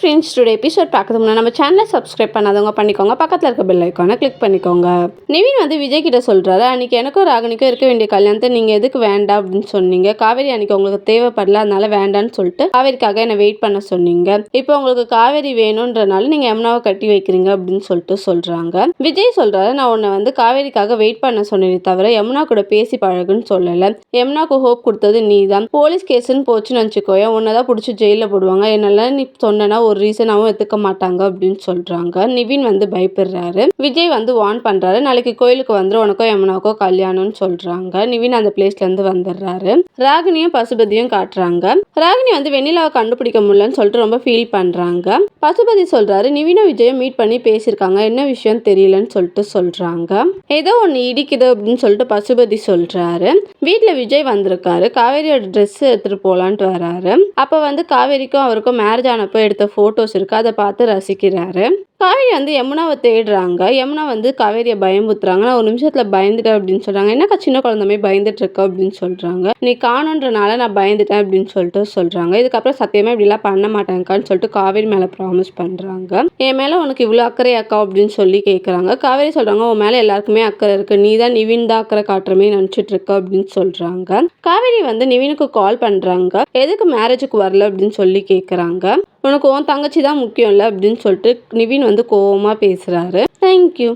Friends today episode பார்க்கறது முன்னாடி நம்ம சேனலை சப்ஸ்கிரைப் பண்ணாதவங்க பண்ணிக்கோங்க. பக்கத்தில் இருக்க பெல் ஐக்கானை கிளிக் பண்ணிக்கோங்க. நிவின் வந்து விஜய் கிட்ட சொல்கிறாரு அன்றைக்கி எனக்கும் ராகினிக்கும் இருக்க வேண்டிய கல்யாணத்தை நீங்கள் எதுக்கு வேண்டாம் அப்படின்னு சொன்னீங்க. காவேரி அன்றைக்கி உங்களுக்கு தேவைப்படல அதனால வேண்டான்னு சொல்லிட்டு காவேரிக்காக என்னை வெயிட் பண்ண சொன்னீங்க. இப்போ உங்களுக்கு காவேரி வேணுன்றனால நீங்கள் யமுனாவை கட்டி வைக்கிறீங்க அப்படின்னு சொல்லிட்டு சொல்கிறாங்க விஜய் சொல்கிறாரு நான் உன்னை வந்து காவேரிக்காக வெயிட் பண்ண சொன்னேனே தவிர யமுனா கூட பேசி பழகுன்னு சொல்லலை. யமுனாக்கு ஹோப் கொடுத்தது நீ தான் போலீஸ் கேஸுன்னு போச்சுன்னு நினச்சிக்கோயே உன்னை தான் பிடிச்சி ஜெயிலில் போடுவாங்க. என்னெல்லாம் நீ சொன்னனா ஒரு ரீசனாகவும் எடுத்துக்க மாட்டாங்க அப்படின்னு சொல்கிறாங்க நிவின் வந்து பயப்படுறாரு. விஜய் வந்து வார்ன் பண்ணுறாரு நாளைக்கு கோயிலுக்கு வந்துடும் உனக்கோ யமுனாக்கோ கல்யாணம்னு சொல்கிறாங்க நிவின் அந்த பிளேஸ்லேருந்து வந்துடுறாரு. ராகினியும் பசுபதியும் காட்டுறாங்க. ராகினி வந்து வெண்ணிலாவை கண்டுபிடிக்க முடியலன்னு சொல்லிட்டு ரொம்ப ஃபீல் பண்ணுறாங்க பசுபதி சொல்கிறாரு நிவினும் விஜயும் மீட் பண்ணி பேசியிருக்காங்க. என்ன விஷயம் தெரியலன்னு சொல்லிட்டு சொல்கிறாங்க ஏதோ ஒன்று இடிக்குது அப்படின்னு சொல்லிட்டு பசுபதி சொல்கிறாரு வீட்டில் விஜய் வந்திருக்காரு. காவேரியோட ட்ரெஸ் எடுத்துகிட்டு போகலான்ட்டு வராரு. அப்போ வந்து காவேரிக்கும் அவருக்கும் மேரேஜ் ஆனப்போ எடுத்த ஃபோட்டோஸ் இருக்குது அதை பார்த்து ரசிக்கிறாரு. காவேரி வந்து யமுனாவை தேடுறாங்க. யமுனா வந்து காவேரியை பயமுத்துறாங்க. நான் ஒரு நிமிஷத்தில் பயந்துட்டேன் அப்படின்னு சொல்கிறாங்க என்னக்கா சின்ன குழந்தைமே பயந்துட்டு இருக்க அப்படின்னு சொல்கிறாங்க நீ காணுன்றனால நான் பயந்துட்டேன் அப்படின்னு சொல்லிட்டு சொல்கிறாங்க இதுக்கப்புறம் சத்தியமாக இப்படிலாம் பண்ண மாட்டேங்க்கான்னு சொல்லிட்டு காவேரி மேலே ப்ராமிஸ் பண்ணுறாங்க என் மேலே உனக்கு இவ்வளோ அக்கறை அக்கா? அப்படின்னு சொல்லி கேட்குறாங்க காவேரி சொல்கிறாங்க உன் மேலே எல்லாருக்குமே அக்கறை இருக்குது நீ தான் நிவின் தான் அக்கறை காட்டுறமே நினச்சிட்டு இருக்க அப்படின்னு சொல்கிறாங்க காவேரி வந்து நிவினுக்கு கால் பண்ணுறாங்க எதுக்கு மேரேஜுக்கு வரல? அப்படின்னு சொல்லி கேட்குறாங்க உனக்கு உன் தங்கச்சி தான் முக்கியம்ல அப்படின்னு சொல்லிட்டு நிவின் வந்து கோவமாக பேசுகிறாரு தேங்க்யூ